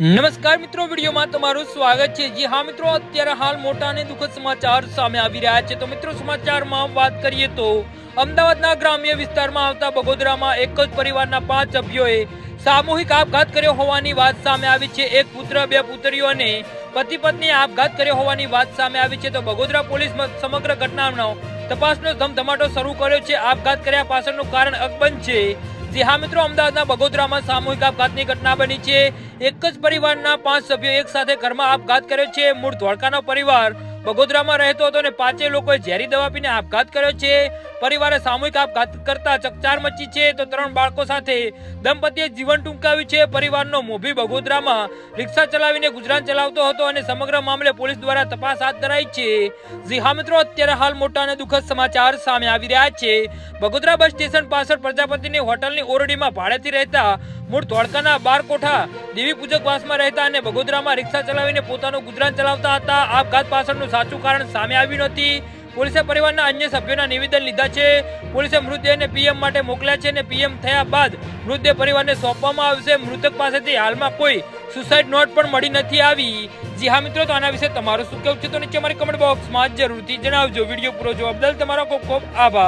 નમસ્કાર મિત્રો, વિડીયોમાં તમારું સ્વાગત છે. જી હા મિત્રો, અત્યારે હાલ મોટા અને દુઃખદ સમાચાર સામે આવી રહ્યા છે. તો મિત્રો, સમાચારમાં વાત કરીએ તો અમદાવાદના ગ્રામ્ય વિસ્તારમાં આવતા બગોદરામાં એક જ પરિવારના પાંચ સભ્યોએ સામૂહિક આપઘાત કર્યો હોવાની વાત સામે આવી છે. એક પુત્ર, બે પુત્રીઓ અને પતિ પત્ની આપઘાત કર્યો હોવાની વાત સામે આવી છે. તો બગોદરા પોલીસ સમગ્ર ઘટનાનો તપાસનો ધમધમાટો શરૂ કર્યો છે. આપઘાત કર્યા પાછળનું કારણ અકબંધ છે. જી હા મિત્રો, અમદાવાદના બગોદરામાં સામૂહિક આપઘાતની ઘટના બની છે. એક જ પરિવારના પાંચ સભ્યો એક સાથે ઘરમાં આપઘાત કર્યો છે. મૂળ ધોળકાનો પરિવાર બગોદરામાં રહેતો હતો અને પાંચે લોકોએ ઝેરી દવા પીને આપઘાત કર્યો છે. પરિવારે સામૂહિક આપઘાત કરતા ચકચાર મચી છે તો ત્રણ બાળકો સાથે દંપતીએ જીવન ટૂંકાવ્યું છે. પરિવારનો મોભી બગોદરામાં રિક્ષા ચલાવીને ગુજરાન ચલાવતો હતો અને સમગ્ર મામલે પોલીસ દ્વારા તપાસ હાથ ધરાઈ છે. જી હા મિત્રો, અત્યારે હાલ મોટા અને દુઃખદ સમાચાર સામે આવી રહ્યા છે. બગોદરા બસ સ્ટેશન પાછળ પ્રજાપતિની હોટલની ઓરડીમાં ભાડેથી રહેતા મૂળ ધોળકાના બાર કોઠા દેવી પૂજક રહેતા અને બગોદરામાં રિક્ષા ચલાવીને પોતાનું ગુજરાન ચલાવતા હતા. આપઘાત પાછળનું સાચું કારણ સામે આવ્યું નથી. પોલીસે પરિવારના અન્ય સભ્યોના નિવેદન લીધા છે. પોલીસે મૃતદેહને પીએમ માટે મોકલ્યા છે અને પીએમ થયા બાદ મૃતદેહ પરિવારને સોંપવામાં આવશે મૃતક પાસેથી હાલમાં કોઈ સુસાઇડ નોટ પણ મળી નથી આવી. જી હા મિત્રો, તો આના વિશે તમારું શું કહેવું છે તો નીચે અમારી કમેન્ટ બોક્સમાં જરૂરથી જણાવજો. વીડિયો પૂરો જોવા બદલ તમારો ખૂબ ખૂબ આભાર.